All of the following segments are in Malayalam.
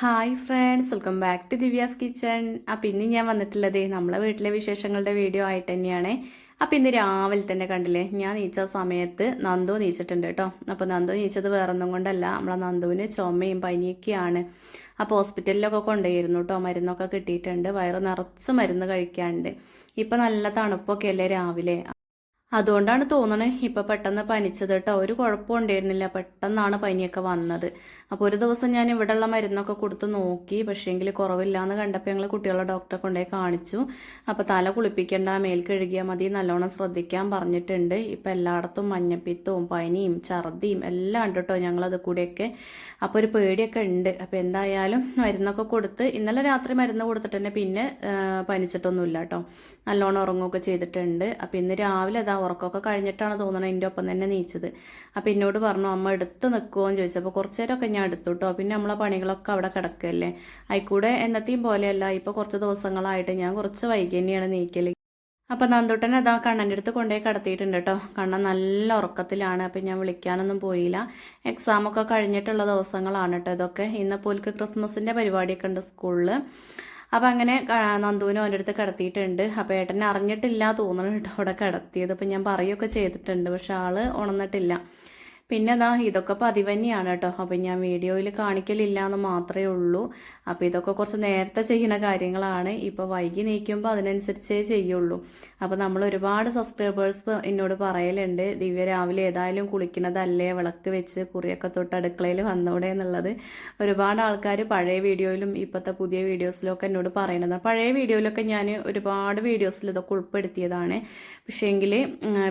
Hi friends welcome back to Divya's kitchen അപ്പം ഇന്ന് ഞാൻ വന്നിട്ടുള്ളത് നമ്മളെ വീട്ടിലെ വിശേഷങ്ങളുടെ വീഡിയോ ആയിട്ട് തന്നെയാണ്. അപ്പം ഇന്ന് രാവിലെ തന്നെ കണ്ടില്ലേ ഞാൻ നീച്ച സമയത്ത് നന്ദു നീച്ചിട്ടുണ്ട് കേട്ടോ. അപ്പോൾ നന്ദു നീച്ചത് വേറൊന്നും കൊണ്ടല്ല നമ്മളെ നന്ദുവിന് ചുമയും പനിയൊക്കെയാണ്. അപ്പോൾ ഹോസ്പിറ്റലിലൊക്കെ കൊണ്ടുപോയിരുന്നു കേട്ടോ മരുന്നൊക്കെ കിട്ടിയിട്ടുണ്ട് വയറ് നിറച്ച് മരുന്ന് കഴിക്കാനുണ്ട്. ഇപ്പം നല്ല തണുപ്പൊക്കെ അല്ലേ രാവിലെ? അതുകൊണ്ടാണ് തോന്നണേ ഇപ്പൊ പെട്ടെന്ന് പനിച്ചത് കേട്ടോ. ഒരു കുഴപ്പം ഉണ്ടായിരുന്നില്ല. പെട്ടെന്നാണ് പനിയൊക്കെ വന്നത്. അപ്പോൾ ഒരു ദിവസം ഞാൻ ഇവിടെയുള്ള മരുന്നൊക്കെ കൊടുത്ത് നോക്കി. പക്ഷേങ്കിൽ കുറവില്ലാന്ന് കണ്ടപ്പോൾ ഞങ്ങൾ കുട്ടികളെ ഡോക്ടറെ കൊണ്ടുപോയി കാണിച്ചു. അപ്പോൾ തല കുളിപ്പിക്കേണ്ട മേൽ കഴുകിയാൽ മതി നല്ലോണം ശ്രദ്ധിക്കാൻ പറഞ്ഞിട്ടുണ്ട്. ഇപ്പം എല്ലായിടത്തും മഞ്ഞപ്പിത്തവും പനിയും ഛർദിയും എല്ലാം ഉണ്ട് കേട്ടോ ഞങ്ങളത് കൂടെയൊക്കെ. അപ്പോൾ ഒരു പേടിയൊക്കെ ഉണ്ട്. അപ്പോൾ എന്തായാലും മരുന്നൊക്കെ കൊടുത്ത് ഇന്നലെ രാത്രി മരുന്ന് കൊടുത്തിട്ട് തന്നെ പിന്നെ പനിച്ചിട്ടൊന്നുമില്ല കേട്ടോ. നല്ലോണം ഉറങ്ങുകയൊക്കെ ചെയ്തിട്ടുണ്ട്. അപ്പോൾ ഇന്ന് രാവിലെ ഉറക്കമൊക്കെ കഴിഞ്ഞിട്ടാണ് തോന്നുന്നത് എന്റെ ഒപ്പം തന്നെ നീച്ചത്. അപ്പം എന്നോട് പറഞ്ഞു അമ്മ എടുത്ത് നിൽക്കുമോ എന്ന് ചോദിച്ചപ്പോൾ കുറച്ച് നേരമൊക്കെ ഞാൻ എടുത്തുട്ടോ പിന്നെ നമ്മളെ പണികളൊക്കെ അവിടെ കിടക്കുകയല്ലേ ആയിക്കൂടെ എന്നത്തെയും പോലെയല്ല ഇപ്പോൾ കുറച്ച് ദിവസങ്ങളായിട്ട് ഞാൻ കുറച്ച് വൈകി തന്നെയാണ് നീക്കൽ അപ്പം നന്ദുട്ടൻ അതാ കണ്ണന്റെ അടുത്ത് കൊണ്ടുപോയി കടത്തിയിട്ടുണ്ട് കേട്ടോ കണ്ണൻ നല്ല ഉറക്കത്തിലാണ്. അപ്പം ഞാൻ വിളിക്കാനൊന്നും പോയില്ല. എക്സാമൊക്കെ കഴിഞ്ഞിട്ടുള്ള ദിവസങ്ങളാണ് കേട്ടോ ഇതൊക്കെ. ഇന്ന് പോൽക്ക് ക്രിസ്മസിന്റെ പരിപാടിയൊക്കെ ഉണ്ട് സ്കൂളിൽ അപ്പം അങ്ങനെ നന്ദുവിനും അവന്റെ അടുത്ത് കിടത്തിയിട്ടുണ്ട്. അപ്പം ഏട്ടനെ അറിഞ്ഞിട്ടില്ല തോന്നണം കേട്ടോ അവിടെ കിടത്തിയത്. അപ്പം ഞാൻ പറയുകയൊക്കെ ചെയ്തിട്ടുണ്ട്. പക്ഷെ ആൾ ഉണർന്നിട്ടില്ല. പിന്നെ അതാ ഇതൊക്കെ പതിവ് തന്നെയാണ് കേട്ടോ. അപ്പം ഞാൻ വീഡിയോയിൽ കാണിക്കലില്ല എന്ന് മാത്രമേ ഉള്ളൂ. അപ്പോൾ ഇതൊക്കെ കുറച്ച് നേരത്തെ ചെയ്യുന്ന കാര്യങ്ങളാണ്. ഇപ്പോൾ വൈകി നീക്കുമ്പോൾ അതിനനുസരിച്ചേ ചെയ്യുള്ളൂ. അപ്പോൾ നമ്മൾ ഒരുപാട് സബ്സ്ക്രൈബേഴ്സ് എന്നോട് പറയലുണ്ട്. ദിവ്യ രാവിലെ ഏതായാലും കുളിക്കുന്നതല്ലേ? വിളക്ക് വെച്ച് കുറിയൊക്കെ തൊട്ട് അടുക്കളയിൽ വന്നൂടെ എന്നുള്ളത്. ഒരുപാട് ആൾക്കാർ പഴയ വീഡിയോയിലും ഇപ്പോഴത്തെ പുതിയ വീഡിയോസിലൊക്കെ എന്നോട് പറയണത് പഴയ വീഡിയോയിലൊക്കെ ഞാൻ ഒരുപാട് വീഡിയോസിൽ ഇതൊക്കെ ഉൾപ്പെടുത്തിയതാണ്. പക്ഷേങ്കിൽ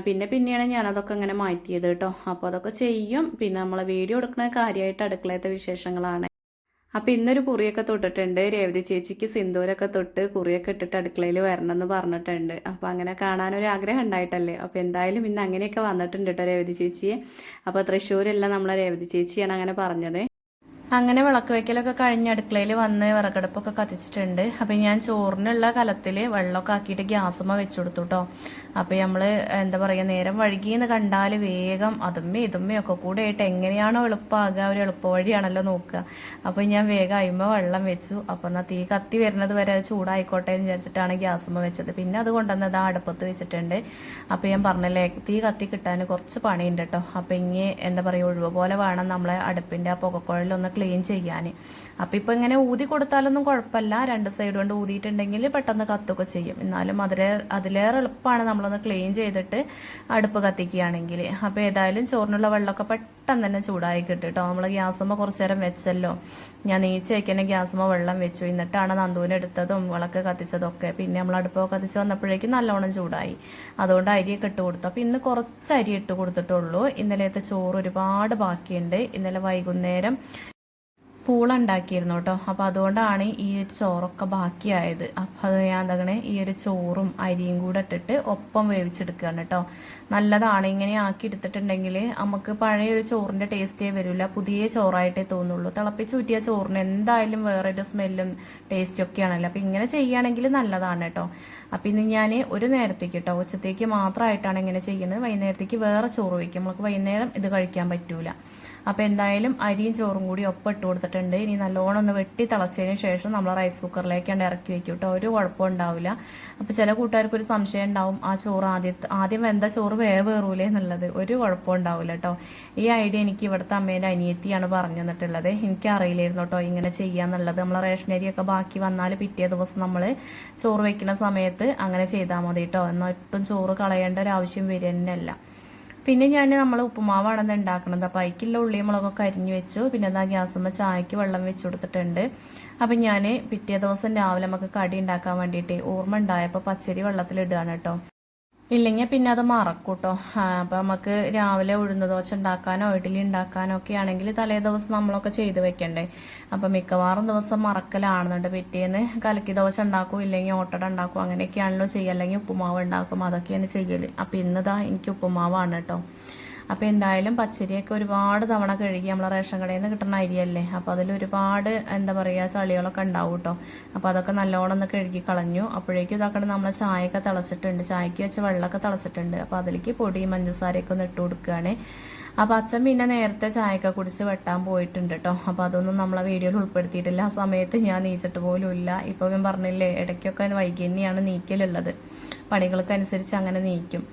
പിന്നെ പിന്നെയാണ് ഞാനതൊക്കെ അങ്ങനെ മാറ്റിയത് കേട്ടോ. അപ്പോൾ അതൊക്കെ ചെയ്യും. പിന്നെ നമ്മളെ വീഡിയോ എടുക്കുന്ന കാര്യമായിട്ട് അടുക്കളയത്തെ വിശേഷങ്ങളാണ്. അപ്പം ഇന്നൊരു കുറിയൊക്കെ തൊട്ടിട്ടുണ്ട്. രേവതി ചേച്ചിക്ക് സിന്ദൂരൊക്കെ തൊട്ട് കുറിയൊക്കെ ഇട്ടിട്ട് അടുക്കളയിൽ വരണം എന്ന് പറഞ്ഞിട്ടുണ്ട്. അപ്പൊ അങ്ങനെ കാണാനൊരു ആഗ്രഹം ഉണ്ടായിട്ടല്ലേ? അപ്പോൾ എന്തായാലും ഇന്ന് അങ്ങനെയൊക്കെ വന്നിട്ടുണ്ട് കേട്ടോ രേവതി ചേച്ചിയെ. അപ്പോൾ തൃശ്ശൂരെല്ലാം നമ്മളെ രേവതി ചേച്ചിയാണ് അങ്ങനെ പറഞ്ഞത്. അങ്ങനെ വിളക്ക് വയ്ക്കലൊക്കെ കഴിഞ്ഞ് അടുക്കളയിൽ വന്ന് വിറകടുപ്പൊക്കെ കത്തിച്ചിട്ടുണ്ട്. അപ്പോൾ ഞാൻ ചോറിനുള്ള കലത്തിൽ വെള്ളമൊക്കെ ആക്കിയിട്ട് ഗ്യാസുമ്മ വെച്ചു കൊടുത്തു കേട്ടോ അപ്പോൾ നമ്മൾ എന്താ പറയുക നേരം വഴുകിയെന്ന് കണ്ടാൽ വേഗം അതുമ്മേ ഇതുമ്മേ ഒക്കെ കൂടെ ആയിട്ട് എങ്ങനെയാണോ എളുപ്പമാകുക ഒരു എളുപ്പ വഴിയാണല്ലോ നോക്കുക. അപ്പോൾ ഞാൻ വേഗം അയിമ വെള്ളം വെച്ചു. അപ്പോൾ എന്നാൽ തീ കത്തി വരുന്നത് വരെ ചൂടായിക്കോട്ടെ എന്ന് വിചാരിച്ചിട്ടാണ് ഗ്യാസുമ്മ വെച്ചത്. പിന്നെ അത് കൊണ്ടുവന്നത് ആ അടുപ്പത്ത് വെച്ചിട്ടുണ്ട്. അപ്പോൾ ഞാൻ പറഞ്ഞല്ലേ തീ കത്തി കിട്ടാൻ കുറച്ച് പണിയുണ്ട് കേട്ടോ. അപ്പോൾ ഇങ്ങനെ എന്താ പറയുക ഒഴിവ് പോലെ വേണം നമ്മളെ അടുപ്പിന്റെ ആ പുകക്കുഴലൊന്ന് ക്ലീൻ ചെയ്യാൻ അപ്പോൾ ഇപ്പോൾ ഇങ്ങനെ ഊതി കൊടുത്താലൊന്നും കുഴപ്പമില്ല. രണ്ട് സൈഡ് കൊണ്ട് ഊതിയിട്ടുണ്ടെങ്കിൽ പെട്ടെന്ന് കത്തൊക്കെ ചെയ്യും. എന്നാലും അതിലെ അതിലേറെ എളുപ്പമാണ് നമ്മളൊന്ന് ക്ലീൻ ചെയ്തിട്ട് അടുപ്പ് കത്തിക്കുകയാണെങ്കിൽ. അപ്പോൾ ഏതായാലും ചോറിനുള്ള വെള്ളമൊക്കെ പെട്ടെന്ന് തന്നെ ചൂടായി കിട്ടും കേട്ടോ. നമ്മൾ ഗ്യാസുമ്പോൾ കുറച്ച് നേരം വെച്ചല്ലോ. ഞാൻ നീച്ച് വയ്ക്കുന്ന ഗ്യാസുമ്പോൾ വെള്ളം വെച്ചു. എന്നിട്ടാണ് നന്ദൂന് എടുത്തതും വിളക്ക് കത്തിച്ചതൊക്കെ. പിന്നെ നമ്മൾ അടുപ്പൊക്കെ കത്തിച്ച് വന്നപ്പോഴേക്കും നല്ലോണം ചൂടായി. അതുകൊണ്ട് അരിയൊക്കെ ഇട്ട് കൊടുത്തു. അപ്പോൾ ഇന്ന് കുറച്ച് അരി ഇട്ട് കൊടുത്തിട്ടുള്ളൂ. ഇന്നലത്തെ ചോറ് ഒരുപാട് ബാക്കിയുണ്ട്. ഇന്നലെ വൈകുന്നേരം പൂള ഉണ്ടാക്കിയിരുന്നു കേട്ടോ. അപ്പോൾ അതുകൊണ്ടാണ് ഈ ഒരു ചോറൊക്കെ ബാക്കിയായത്. അപ്പോൾ അത് ഞാൻ എന്താകണേ ഈ ഒരു ചോറും അരിയും കൂടെ ഇട്ടിട്ട് ഒപ്പം വേവിച്ചെടുക്കുകയാണ് കേട്ടോ. നല്ലതാണ്. ഇങ്ങനെ ആക്കി എടുത്തിട്ടുണ്ടെങ്കിൽ നമുക്ക് പഴയ ഒരു ചോറിന്റെ ടേസ്റ്റേ വരില്ല. പുതിയ ചോറായിട്ടേ തോന്നുള്ളൂ. തിളപ്പിച്ച് ഊറ്റിയ ചോറിന് എന്തായാലും വേറൊരു സ്മെല്ലും ടേസ്റ്റും ഒക്കെയാണല്ലോ. അപ്പോൾ ഇങ്ങനെ ചെയ്യുകയാണെങ്കിൽ നല്ലതാണ് കേട്ടോ. അപ്പോൾ ഇന്ന് ഞാൻ ഒരു നേരത്തേക്ക് കേട്ടോ ഉച്ചത്തേക്ക് മാത്രമായിട്ടാണ് ഇങ്ങനെ ചെയ്യുന്നത്. വൈകുന്നേരത്തേക്ക് വേറെ ചോറ് വയ്ക്കും. നമുക്ക് വൈകുന്നേരം ഇത് കഴിക്കാൻ പറ്റൂല. അപ്പോൾ എന്തായാലും അരിയും ചോറും കൂടി ഒപ്പം ഇട്ട് കൊടുത്തിട്ടുണ്ട്. ഇനി നല്ലോണം ഒന്ന് വെട്ടി തിളച്ചതിന് ശേഷം നമ്മൾ റൈസ് കുക്കറിലേക്കാണ് ഇറക്കി വെക്കും കേട്ടോ ഒരു കുഴപ്പം ഉണ്ടാവില്ല. അപ്പോൾ ചില കൂട്ടുകാർക്ക് ഒരു സംശയം ഉണ്ടാവും ആ ചോറ് ആദ്യത്തെ ആദ്യം വെന്ത ചോറ് വേവേറൂലേ എന്നുള്ളത്. ഒരു കുഴപ്പം ഉണ്ടാവില്ല കേട്ടോ ഈ ഐഡിയ എനിക്ക് ഇവിടുത്തെ അമ്മേന്റെ അനിയത്തിയാണ് പറഞ്ഞു തന്നിട്ടുള്ളത്. എനിക്ക് അറിയില്ലായിരുന്നു കേട്ടോ ഇങ്ങനെ ചെയ്യാന്നുള്ളത് നമ്മൾ റേഷനരിയൊക്കെ ബാക്കി വന്നാൽ പിറ്റേ ദിവസം നമ്മൾ ചോറ് വെക്കുന്ന സമയത്ത് അങ്ങനെ ചെയ്താൽ മതി കേട്ടോ എന്നാൽ ഒട്ടും ചോറ് കളയേണ്ട ഒരു ആവശ്യം വരുന്നല്ല പിന്നെ ഞാൻ നമ്മൾ ഉപ്പുമാവാണെന്ന് ഉണ്ടാക്കുന്നത് അപ്പോൾ അതിക്കുള്ള ഉള്ളിയും മുളകൊക്കെ അരിഞ്ഞു വെച്ചു. പിന്നെ എന്താ ഗ്യാസുമ്മ ചായക്ക് വെള്ളം വെച്ച് കൊടുത്തിട്ടുണ്ട്. അപ്പം ഞാൻ പിറ്റേ ദിവസം രാവിലെ നമുക്ക് കടി ഉണ്ടാക്കാൻ വേണ്ടിയിട്ട് ഓർമ്മ ഉണ്ടായപ്പോൾ പച്ചരി വെള്ളത്തിലിടുകയാണ് കേട്ടോ. ഇല്ലെങ്കിൽ പിന്നെ അത് മറക്കൂട്ടോ. അപ്പോൾ അപ്പം നമുക്ക് രാവിലെ ഉഴുന്ന ദോശ ഉണ്ടാക്കാനോ ഇഡ്ഡലി ഉണ്ടാക്കാനോ ഒക്കെ ആണെങ്കിൽ തലേ ദിവസം നമ്മളൊക്കെ ചെയ്ത് വെക്കണ്ടേ. അപ്പം മിക്കവാറും ദിവസം മറക്കലാണെന്നുണ്ട്. പിറ്റേന്ന് കലക്കി ദോശ ഉണ്ടാക്കും ഇല്ലെങ്കിൽ ഓട്ടട ഉണ്ടാക്കും അങ്ങനെയൊക്കെയാണല്ലോ ചെയ്യുക. അല്ലെങ്കിൽ ഉപ്പുമാവ് ഉണ്ടാക്കും അതൊക്കെയാണ് ചെയ്യൽ അപ്പം ഇന്നതാ എനിക്ക് ഉപ്പുമാവാണ് കേട്ടോ. അപ്പോൾ എന്തായാലും പച്ചരിയൊക്കെ ഒരുപാട് തവണ കഴുകി നമ്മളെ റേഷൻ കടയിൽ നിന്ന് കിട്ടുന്ന അരിയല്ലേ അപ്പോൾ അതിൽ ഒരുപാട് എന്താ പറയുക ചളികളൊക്കെ ഉണ്ടാവും കേട്ടോ അപ്പോൾ അതൊക്കെ നല്ലോണം ഒന്ന് കഴുകി കളഞ്ഞു. അപ്പോഴേക്കും ഇതാക്കണം നമ്മളെ ചായയൊക്കെ തിളച്ചിട്ടുണ്ട്. ചായക്ക് വെച്ച വെള്ളമൊക്കെ തിളച്ചിട്ടുണ്ട്. അപ്പോൾ അതിലേക്ക് പൊടി പഞ്ചസാരയൊക്കെ ഒന്ന് ഇട്ട് കൊടുക്കുകയാണ്. അപ്പോൾ അച്ഛൻ പിന്നെ നേരത്തെ ചായയൊക്കെ കുടിച്ച് വെട്ടാൻ പോയിട്ടുണ്ട് കേട്ടോ അപ്പോൾ അതൊന്നും നമ്മളെ വീഡിയോയിൽ ഉൾപ്പെടുത്തിയിട്ടില്ല. ആ സമയത്ത് ഞാൻ നീച്ചിട്ട് പോലും ഇല്ല. ഇപ്പോൾ ഞാൻ പറഞ്ഞില്ലേ ഇടയ്ക്കൊക്കെ വൈകി തന്നെയാണ് നീക്കലുള്ളത്. പണികൾക്കനുസരിച്ച് അങ്ങനെ നീക്കും.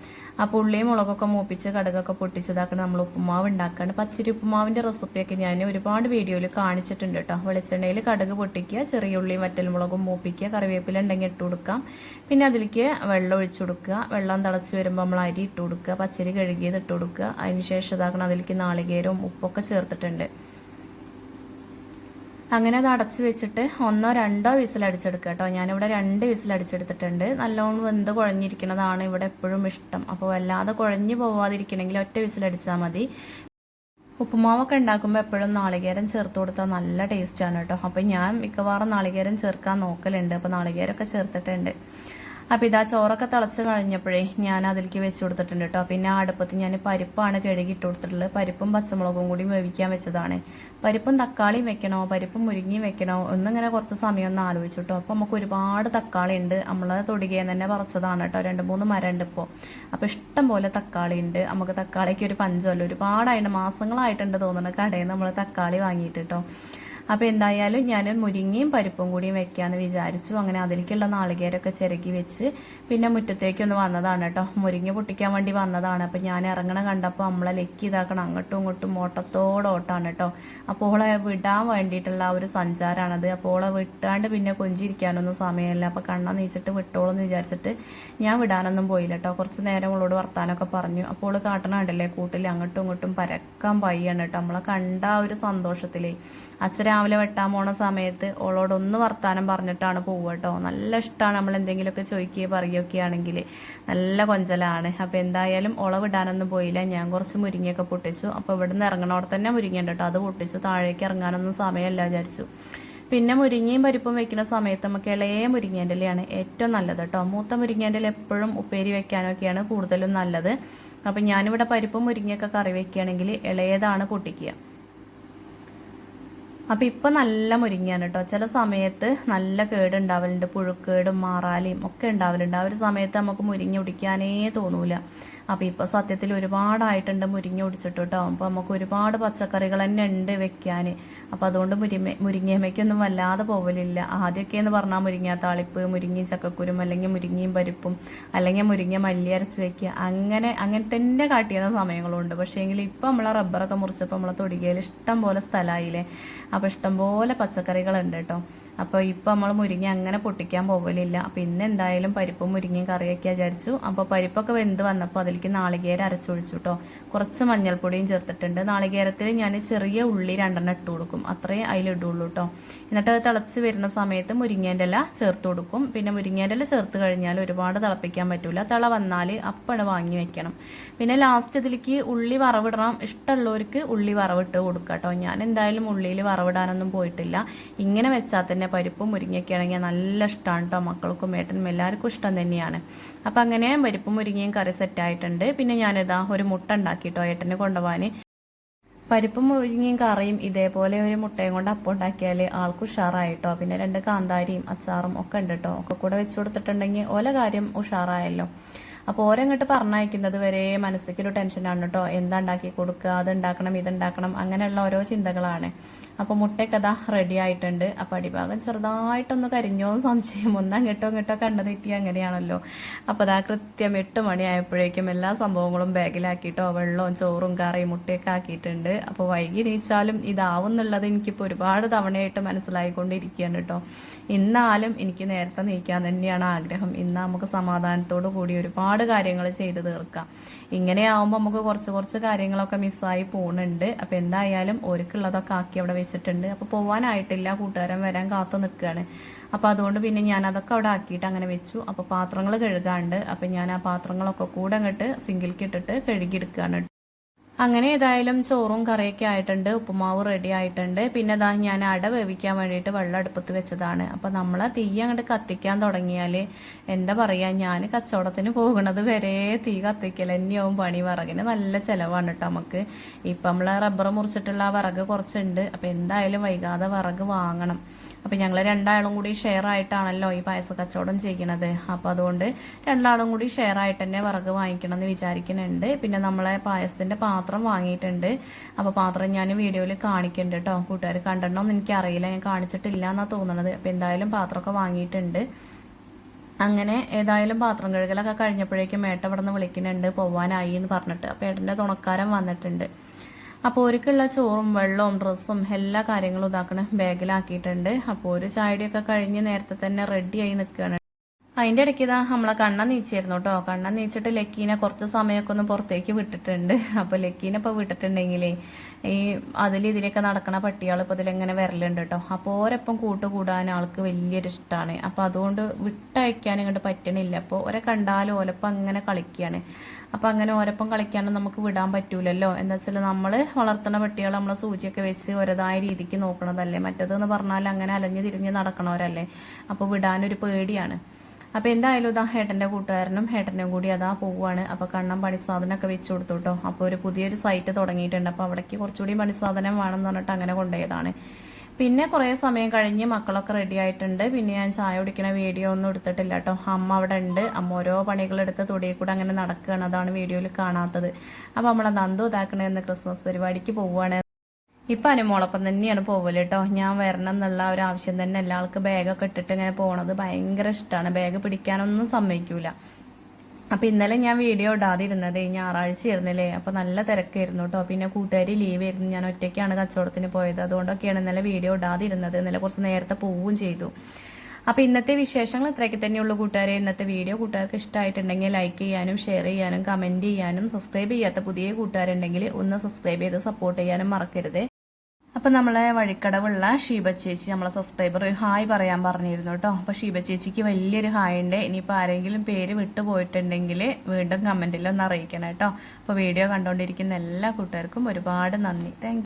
അപ്പോൾ ഉള്ളിയും മുളകൊക്കെ മൂപ്പിച്ച് കടുകൊക്കെ പൊട്ടിച്ചതാക്കണം നമ്മൾ ഉപ്പുമാവ് ഉണ്ടാക്കുകയാണ് പച്ചരി ഉപ്പുമാവിന്റെ റെസിപ്പിയൊക്കെ ഞാൻ ഒരുപാട് വീഡിയോയിൽ കാണിച്ചിട്ടുണ്ട് കേട്ടോ. വെളിച്ചെണ്ണയിൽ കടുക് പൊട്ടിക്കുക ചെറിയ ഉള്ളിയും വറ്റൽമുളകും മൂപ്പിക്കുക കറിവേപ്പില ഉണ്ടെങ്കിൽ ഇട്ട് കൊടുക്കാം. പിന്നെ അതിലേക്ക് വെള്ളം ഒഴിച്ചു കൊടുക്കുക. വെള്ളം തിളച്ച് വരുമ്പോൾ നമ്മൾ അരി ഇട്ട് കൊടുക്കുക. പച്ചരി കഴുകിയത് ഇട്ട് കൊടുക്കുക. അതിന് ശേഷം ഇതാക്കണം അതിലേക്ക് നാളികേരവും ഉപ്പൊക്കെ ചേർത്തിട്ടുണ്ട്. അങ്ങനെ അത് അടച്ചു വെച്ചിട്ട് ഒന്നോ രണ്ടോ വിസിൽ അടിച്ചെടുക്കുക കേട്ടോ. ഞാനിവിടെ രണ്ട് വിസിൽ അടിച്ചെടുത്തിട്ടുണ്ട് നല്ലോണം വെന്ത് കുഴഞ്ഞിരിക്കുന്നതാണ് ഇവിടെ എപ്പോഴും ഇഷ്ടം. അപ്പോൾ വല്ലാതെ കുഴഞ്ഞു പോവാതിരിക്കണമെങ്കിൽ ഒറ്റ വിസിൽ അടിച്ചാൽ മതി. ഉപ്പുമാവൊക്കെ ഉണ്ടാക്കുമ്പോൾ എപ്പോഴും നാളികേരം ചേർത്ത് കൊടുത്താൽ നല്ല ടേസ്റ്റാണ് കേട്ടോ. അപ്പോൾ ഞാൻ മിക്കവാറും നാളികേരം ചേർക്കാൻ നോക്കലുണ്ട്. അപ്പോൾ നാളികേരമൊക്കെ ചേർത്തിട്ടുണ്ട്. അപ്പോൾ ഇതാ ചോറൊക്കെ തിളച്ച് കഴിഞ്ഞപ്പോഴേ ഞാൻ അതിലേക്ക് വെച്ച് കൊടുത്തിട്ടുണ്ട് കേട്ടോ പിന്നെ അടുപ്പത്ത് ഞാൻ പരിപ്പാണ് കഴുകി ഇട്ട് കൊടുത്തിട്ടുള്ളത്. പരിപ്പും പച്ചമുളകും കൂടി വേവിക്കാൻ വെച്ചതാണ്. പരിപ്പും തക്കാളിയും വെക്കണോ? പരിപ്പും മുരിങ്ങയും വെക്കണോ? ഒന്നിങ്ങനെ കുറച്ച് സമയം ഒന്ന് ആലോചിച്ചു കേട്ടോ അപ്പോൾ നമുക്ക് ഒരുപാട് തക്കാളി ഉണ്ട്. നമ്മൾ തൊടുകയെന്ന് തന്നെ പറിച്ചതാണ് കേട്ടോ രണ്ട് മൂന്ന് മരം ഉണ്ട് ഇപ്പോൾ അപ്പോൾ ഇഷ്ടം പോലെ തക്കാളി ഉണ്ട്. നമുക്ക് തക്കാളിക്ക് ഒരു പഞ്ചമല്ല. ഒരുപാടായിട്ട് മാസങ്ങളായിട്ടുണ്ട് തോന്നുന്നത് കടയിൽ നമ്മൾ തക്കാളി വാങ്ങിയിട്ട് കേട്ടോ അപ്പോൾ എന്തായാലും ഞാൻ മുരിങ്ങയും പരിപ്പും കൂടിയും വെക്കാമെന്ന് വിചാരിച്ചു. അങ്ങനെ അതിലേക്കുള്ള നാളികേരമൊക്കെ ചിരകി വെച്ച് പിന്നെ മുറ്റത്തേക്കൊന്ന് വന്നതാണ് കേട്ടോ. മുരിങ്ങ പൊട്ടിക്കാൻ വേണ്ടി വന്നതാണ്. അപ്പോൾ ഞാൻ ഇറങ്ങണ കണ്ടപ്പോൾ നമ്മളെ ലെക്ക് ഇതാക്കണം അങ്ങോട്ടും ഇങ്ങോട്ടും ഓട്ടത്തോടെ ഓട്ടാണ് കേട്ടോ. അപ്പോൾ ഓളെ വിടാൻ വേണ്ടിയിട്ടുള്ള ഒരു സഞ്ചാരമാണത് അപ്പോൾ ഓളെ വിട്ടാണ്ട് പിന്നെ കൊഞ്ചിരിക്കാനൊന്നും സമയമില്ല. അപ്പോൾ കണ്ണ നീച്ചിട്ട് വിട്ടോളെന്ന് വിചാരിച്ചിട്ട് ഞാൻ വിടാനൊന്നും പോയില്ല കേട്ടോ. കുറച്ച് നേരം ഉള്ളോട് വർത്താനൊക്കെ പറഞ്ഞു. അപ്പോൾ ഓൾ കൂട്ടിൽ അങ്ങോട്ടും ഇങ്ങോട്ടും പരക്കാൻ പയ്യാണ് കേട്ടോ. നമ്മളെ കണ്ട ആ ഒരു സന്തോഷത്തിലേ. അച്ഛൻ രാവിലെ വെട്ടാൻ പോണ സമയത്ത് ഓളോടൊന്ന് വർത്താനം പറഞ്ഞിട്ടാണ് പോവുക കേട്ടോ നല്ല ഇഷ്ടമാണ് നമ്മൾ എന്തെങ്കിലുമൊക്കെ ചോദിക്കുകയോ പറയുകയൊക്കെ ആണെങ്കിൽ നല്ല കൊഞ്ചലാണ്. അപ്പോൾ എന്തായാലും ഓള വിടാനൊന്നും പോയില്ല. ഞാൻ കുറച്ച് മുരിങ്ങയൊക്കെ പൊട്ടിച്ചു. അപ്പോൾ ഇവിടുന്ന് ഇറങ്ങണോടെ തന്നെ മുരിങ്ങയുണ്ട് കേട്ടോ അത് പൊട്ടിച്ചു. താഴേക്ക് ഇറങ്ങാനൊന്നും സമയമല്ല വിചാരിച്ചു. പിന്നെ മുരിങ്ങയും പരിപ്പും വെക്കുന്ന സമയത്ത് നമുക്ക് ഇളയ മുരിങ്ങേന്റെ ഇലയാണ് ഏറ്റവും നല്ലത് കേട്ടോ മൂത്ത മുരിങ്ങേന്റെ ഇല എപ്പോഴും ഉപ്പേരി വെക്കാനൊക്കെയാണ് കൂടുതലും നല്ലത്. അപ്പം ഞാനിവിടെ പരിപ്പും മുരിങ്ങയൊക്കെ കറി വെക്കുകയാണെങ്കിൽ ഇളയതാണ് പൊട്ടിക്കുക. അപ്പോൾ ഇപ്പം നല്ല മുരിങ്ങയാണ് കേട്ടോ ചില സമയത്ത് നല്ല കേട് കേടുണ്ടാവലുണ്ട്. പുഴുക്കേടും മാറാലിയും ഒക്കെ ഉണ്ടാവലുണ്ട്. ആ ഒരു സമയത്ത് നമുക്ക് മുരിങ്ങ പിടിക്കാനേ തോന്നൂല. അപ്പോൾ ഇപ്പോൾ സത്യത്തിൽ ഒരുപാടായിട്ടുണ്ട് മുരിങ്ങ ഒടിച്ചിട്ട് കേട്ടോ അപ്പോൾ നമുക്ക് ഒരുപാട് പച്ചക്കറികൾ തന്നെ ഉണ്ട് വെക്കാൻ അപ്പോൾ അതുകൊണ്ട് മുരിമ മുരിങ്ങയമ്മയ്ക്കൊന്നും വല്ലാതെ പോവലില്ല. ആദ്യമൊക്കെ എന്ന് പറഞ്ഞാൽ മുരിങ്ങ താളിപ്പ് മുരിങ്ങയും ചക്കക്കുരും അല്ലെങ്കിൽ മുരിങ്ങയും പരിപ്പും അല്ലെങ്കിൽ മുരിങ്ങ മല്ലി അരച്ച് വെക്കുക. അങ്ങനെ അങ്ങനെ തന്നെ കാട്ടിയുന്ന സമയങ്ങളുണ്ട്. പക്ഷേ എങ്കിൽ ഇപ്പോൾ നമ്മളെ റബ്ബറൊക്കെ മുറിച്ചപ്പോൾ നമ്മളെ തൊടികയിൽ ഇഷ്ടം പോലെ സ്ഥലമായില്ലേ അപ്പോൾ ഇഷ്ടം പോലെ പച്ചക്കറികളുണ്ട് കേട്ടോ. അപ്പോൾ ഇപ്പോൾ നമ്മൾ മുരിങ്ങ അങ്ങനെ പൊട്ടിക്കാൻ പോകലില്ല പിന്നെ എന്തായാലും പരിപ്പും മുരിങ്ങയും കറിയൊക്കെ വിചാരിച്ചു. അപ്പോൾ പരിപ്പൊക്കെ വെന്ത് വന്നപ്പോൾ അതിലേക്ക് നാളികേരം അരച്ചൊഴിച്ചു കേട്ടോ കുറച്ച് മഞ്ഞൾപ്പൊടിയും ചേർത്തിട്ടുണ്ട്. നാളികേരത്തിൽ ഞാൻ ചെറിയ ഉള്ളി രണ്ടെണ്ണം ഇട്ട് കൊടുക്കും. അത്രേ അതിലിടുള്ളൂ കേട്ടോ എന്നിട്ട് അത് തിളച്ച് വരുന്ന സമയത്ത് മുരിങ്ങേന്റെ ഇല ചേർത്ത് കൊടുക്കും. പിന്നെ മുരിങ്ങേന്റെ ഇല ചേർത്ത് കഴിഞ്ഞാൽ ഒരുപാട് തിളപ്പിക്കാൻ പറ്റില്ല തിള വന്നാൽ അപ്പഴ് വാങ്ങി വെക്കണം. പിന്നെ ലാസ്റ്റ് ഇതിലേക്ക് ഉള്ളി വറവിടണം. ഇഷ്ടമുള്ളവർക്ക് ഉള്ളി വറവിട്ട് കൊടുക്കാം കേട്ടോ ഞാൻ എന്തായാലും ഉള്ളിയിൽ വറവിടാനൊന്നും പോയിട്ടില്ല. ഇങ്ങനെ വെച്ചാൽ തന്നെ പരിപ്പും മുരിങ്ങയൊക്കെ ആണെങ്കിൽ നല്ല ഇഷ്ടമാണ് കേട്ടോ മക്കൾക്കും ഏട്ടനും എല്ലാവർക്കും ഇഷ്ടം തന്നെയാണ്. അപ്പം അങ്ങനെ പരിപ്പും മുരിങ്ങയും കറി സെറ്റായിട്ടുണ്ട് പിന്നെ ഞാനിതാ ഒരു മുട്ട ഉണ്ടാക്കിട്ടോ ഏട്ടനെ കൊണ്ടുപോകാൻ പരിപ്പും മുരിങ്ങയും കറിയും ഇതേപോലെ ഒരു മുട്ടയും കൊണ്ട് അപ്പം ഉണ്ടാക്കിയാൽ ആൾക്ക് ഉഷാറായിട്ടോ. പിന്നെ രണ്ട് കാന്താരിയും അച്ചാറും ഒക്കെ ഉണ്ട് കേട്ടോ ഒക്കെ കൂടെ വെച്ച് കൊടുത്തിട്ടുണ്ടെങ്കിൽ ഓല കാര്യം ഉഷാറായല്ലോ. അപ്പോൾ ഓരങ്ങോട്ട് പറഞ്ഞയക്കുന്നത് വരെ മനസ്സിലേക്ക് ഒരു ടെൻഷനാണ് കേട്ടോ എന്താ ഉണ്ടാക്കി കൊടുക്കുക അത് ഉണ്ടാക്കണം ഇതുണ്ടാക്കണം അങ്ങനെയുള്ള ഓരോ ചിന്തകളാണ്. അപ്പോൾ മുട്ടയൊക്കെ അതാ റെഡി ആയിട്ടുണ്ട്. അപ്പോൾ അടിഭാഗം ചെറുതായിട്ടൊന്ന് കരിഞ്ഞോ സംശയം. ഒന്ന് അങ്ങോട്ടോ ഇങ്ങോട്ടോ കണ്ടു തെറ്റി അങ്ങനെയാണല്ലോ. അപ്പോൾ അതാ കൃത്യം എട്ട് മണിയായപ്പോഴേക്കും എല്ലാ സംഭവങ്ങളും ബാഗിലാക്കിയിട്ടോ വെള്ളവും ചോറും കറിയും മുട്ടയൊക്കെ ആക്കിയിട്ടുണ്ട്. അപ്പോൾ വൈകി നീച്ചാലും ഇതാവുന്നുള്ളത് എനിക്കിപ്പോൾ ഒരുപാട് തവണയായിട്ട് മനസ്സിലായിക്കൊണ്ടിരിക്കുകയാണ് കേട്ടോ. ഇന്നാലും എനിക്ക് നേരത്തെ നീക്കാൻ തന്നെയാണ് ആഗ്രഹം. ഇന്ന് നമുക്ക് സമാധാനത്തോടു കൂടി ഒരുപാട് കാര്യങ്ങൾ ചെയ്തു തീർക്കാം. ഇങ്ങനെയാവുമ്പോൾ നമുക്ക് കുറച്ച് കുറച്ച് കാര്യങ്ങളൊക്കെ മിസ്സായി പോകുന്നുണ്ട് അപ്പോൾ എന്തായാലും ഒരുക്കുള്ളതൊക്കെ ആക്കി അവിടെ വെച്ചിട്ടുണ്ട് അപ്പോൾ പോകാനായിട്ടില്ല കൂട്ടുകാരൻ വരാൻ കാത്തു നിൽക്കുകയാണ്. അപ്പോൾ അതുകൊണ്ട് പിന്നെ ഞാൻ അതൊക്കെ അവിടെ ആക്കിയിട്ട് അങ്ങനെ വെച്ചു. അപ്പോൾ പാത്രങ്ങൾ കഴുകാണ്ട് അപ്പോൾ ഞാൻ ആ പാത്രങ്ങളൊക്കെ കൂടെ അങ്ങോട്ട് സിങ്കിലേക്ക് ഇട്ടിട്ട് കഴുകിയെടുക്കുകയാണ്. അങ്ങനെ ഏതായാലും ചോറും കറിയൊക്കെ ആയിട്ടുണ്ട് ഉപ്പുമാവ് റെഡി ആയിട്ടുണ്ട്. പിന്നെ ദാ ഞാൻ അട വേവിക്കാൻ വേണ്ടിയിട്ട് വെള്ളം അടുപ്പത്ത് വെച്ചതാണ്. അപ്പോൾ നമ്മൾ തീ അങ്ങോട്ട് കത്തിക്കാൻ തുടങ്ങിയാൽ എന്താ പറയുക ഞാൻ കച്ചവടത്തിന് പോകുന്നത് വരെ തീ കത്തിക്കൽ തന്നെയാവും പണി. വിറകിന് നല്ല ചിലവാണ് കേട്ടോ നമുക്ക് ഇപ്പം നമ്മൾ റബ്ബർ മുറിച്ചിട്ടുള്ള ആ വിറക് കുറച്ചുണ്ട്. അപ്പോൾ എന്തായാലും വൈകാതെ വിറക് വാങ്ങണം. അപ്പോൾ ഞങ്ങൾ രണ്ടാളും കൂടി ഷെയർ ആയിട്ടാണല്ലോ ഈ പായസ കച്ചവടം ചെയ്യണത് അപ്പോൾ അതുകൊണ്ട് രണ്ടാളും കൂടി ഷെയർ ആയിട്ട് തന്നെ വിറക് വാങ്ങിക്കണം എന്ന് വിചാരിക്കുന്നുണ്ട്. പിന്നെ നമ്മളെ പായസത്തിന്റെ പാത്രം വാങ്ങിയിട്ടുണ്ട്. അപ്പോൾ പാത്രം ഞാൻ വീഡിയോയിൽ കാണിക്കുന്നുണ്ട് കേട്ടോ കൂട്ടുകാർ കണ്ടിട്ടുണ്ടോ എന്ന് എനിക്കറിയില്ല. ഞാൻ കാണിച്ചിട്ടില്ല എന്നാണ് തോന്നണത്. അപ്പോൾ എന്തായാലും പാത്രമൊക്കെ വാങ്ങിയിട്ടുണ്ട്. അങ്ങനെ ഏതായാലും പാത്രം കഴുകലൊക്കെ കഴിഞ്ഞപ്പോഴേക്കും ഏട്ട ഇവിടെ നിന്ന് വിളിക്കുന്നുണ്ട്. പോവാനായി എന്ന് പറഞ്ഞിട്ട്. അപ്പോൾ ഏട്ടന്റെ തുണക്കാരൻ വന്നിട്ടുണ്ട്. അപ്പോൾ ഒരുക്കുള്ള ചോറും വെള്ളവും ഡ്രസ്സും എല്ലാ കാര്യങ്ങളും ഇതാക്കണ ബാഗിലാക്കിയിട്ടുണ്ട്. അപ്പോൾ ഒരു ചായടിയൊക്കെ കഴിഞ്ഞ് നേരത്തെ തന്നെ റെഡിയായി നിൽക്കുകയാണ് അതിന്റെ ഇടയ്ക്ക് ഇതാ നമ്മളെ കണ്ണ നീച്ചായിരുന്നു കേട്ടോ കണ്ണ നീച്ചിട്ട് ലക്കീനെ കുറച്ച് സമയമൊക്കെ ഒന്ന് പുറത്തേക്ക് വിട്ടിട്ടുണ്ട്. അപ്പോൾ ലക്കീനെ ഇപ്പോൾ വിട്ടിട്ടുണ്ടെങ്കിലേ ഈ അതിൽ ഇതിലൊക്കെ നടക്കണ പട്ടികൾ ഇപ്പോൾ ഇതിലെങ്ങനെ വരലുണ്ട് കേട്ടോ അപ്പോൾ ഓരൊപ്പം കൂട്ടുകൂടാൻ ആൾക്ക് വലിയൊരു ഇഷ്ടമാണ് അപ്പോൾ അതുകൊണ്ട് വിട്ടയക്കാൻ ഇങ്ങോട്ട് പറ്റണില്ല. അപ്പോൾ ഓരെ കണ്ടാലും ഓലപ്പം അങ്ങനെ കളിക്കുകയാണ് അപ്പോൾ അങ്ങനെ ഓരപ്പം കളിക്കാനും നമുക്ക് വിടാൻ പറ്റൂലല്ലോ. എന്താ വെച്ചാൽ നമ്മൾ വളർത്തുന്ന പട്ടികൾ നമ്മളെ സൂചിയൊക്കെ വെച്ച് ഒരതായ രീതിക്ക് നോക്കണതല്ലേ. മറ്റേതെന്ന് പറഞ്ഞാൽ അങ്ങനെ അലഞ്ഞു തിരിഞ്ഞ് നടക്കണവരല്ലേ. അപ്പോൾ വിടാനൊരു പേടിയാണ്. അപ്പോൾ എന്തായാലും ഇതാ ഏട്ടന്റെ കൂട്ടുകാരനും ഏട്ടനും കൂടി അതാ പോവുകയാണ് അപ്പോൾ കണ്ണം പണിസാധനമൊക്കെ വെച്ച് കൊടുത്തു കേട്ടോ അപ്പോൾ ഒരു പുതിയൊരു സൈറ്റ് തുടങ്ങിയിട്ടുണ്ട്. അപ്പോൾ അവിടേക്ക് കുറച്ചുകൂടി പണിസാധനം വേണമെന്ന് പറഞ്ഞിട്ട് അങ്ങനെ കൊണ്ടുപോയതാണ്. പിന്നെ കുറേ സമയം കഴിഞ്ഞ് മക്കളൊക്കെ റെഡി ആയിട്ടുണ്ട്. പിന്നെ ഞാൻ ചായ കുടിക്കുന്ന വീഡിയോ ഒന്നും എടുത്തിട്ടില്ല കേട്ടോ അമ്മ അവിടെ ഉണ്ട്. അമ്മ ഓരോ പണികളെടുത്ത് തൊടിയിൽ കൂടെ അങ്ങനെ നടക്കുകയാണ്. അതാണ് വീഡിയോയിൽ കാണാത്തത്. അപ്പോൾ നമ്മളെ നന്ദു ഇതാക്കണേന്ന് ക്രിസ്മസ് പരിപാടിക്ക് പോവുകയാണ് ഇപ്പം അനുമോളൊപ്പം തന്നെയാണ് പോവൽ കേട്ടോ ഞാൻ വരണം എന്നുള്ള ഒരു ആവശ്യം തന്നെ. എല്ലാ ആൾക്കും ബാഗൊക്കെ ഇട്ടിട്ട് ഇങ്ങനെ പോണത് ഭയങ്കര ഇഷ്ടമാണ് ബാഗ് പിടിക്കാനൊന്നും സമ്മതിക്കൂല. അപ്പം ഇന്നലെ ഞാൻ വീഡിയോ ഇടാതിരുന്നത് ഞായറാഴ്ച ആയിരുന്നില്ലേ അപ്പം നല്ല തിരക്കായിരുന്നു കേട്ടോ. പിന്നെ കൂട്ടുകാരി ലീവ് ആയിരുന്നു. ഞാൻ ഒറ്റയ്ക്കാണ് കച്ചവടത്തിന് പോയത്. അതുകൊണ്ടൊക്കെയാണ് ഇന്നലെ വീഡിയോ ഇടാതിരുന്നത്. ഇന്നലെ കുറച്ച് നേരത്തെ പോവുകയും ചെയ്തു. അപ്പോൾ ഇന്നത്തെ വിശേഷങ്ങൾ ഇത്രയൊക്കെ തന്നെയുള്ളൂ കൂട്ടുകാരെ. ഇന്നത്തെ വീഡിയോ കൂട്ടുകാർക്ക് ഇഷ്ടമായിട്ടുണ്ടെങ്കിൽ ലൈക്ക് ചെയ്യാനും ഷെയർ ചെയ്യാനും കമന്റ് ചെയ്യാനും സബ്സ്ക്രൈബ് ചെയ്യാത്ത പുതിയ കൂട്ടുകാരുണ്ടെങ്കിൽ ഒന്ന് സബ്സ്ക്രൈബ് ചെയ്ത് സപ്പോർട്ട് ചെയ്യാനും മറക്കരുത്. അപ്പം നമ്മളെ വഴിക്കടവുള്ള ഷീബ ചേച്ചി നമ്മളെ സബ്സ്ക്രൈബർ ഹായ് പറയാൻ പറഞ്ഞിരുന്നു കേട്ടോ. അപ്പോൾ ഷീബ ചേച്ചിക്ക് വലിയൊരു ഹായ് ഉണ്ട്. ഇനിയിപ്പോൾ ആരെങ്കിലും പേര് വിട്ടുപോയിട്ടുണ്ടെങ്കിൽ വീണ്ടും കമന്റിൽ ഒന്ന് അറിയിക്കണം കേട്ടോ. അപ്പോൾ വീഡിയോ കണ്ടുകൊണ്ടിരിക്കുന്ന എല്ലാ കൂട്ടുകാർക്കും ഒരുപാട് നന്ദി. താങ്ക്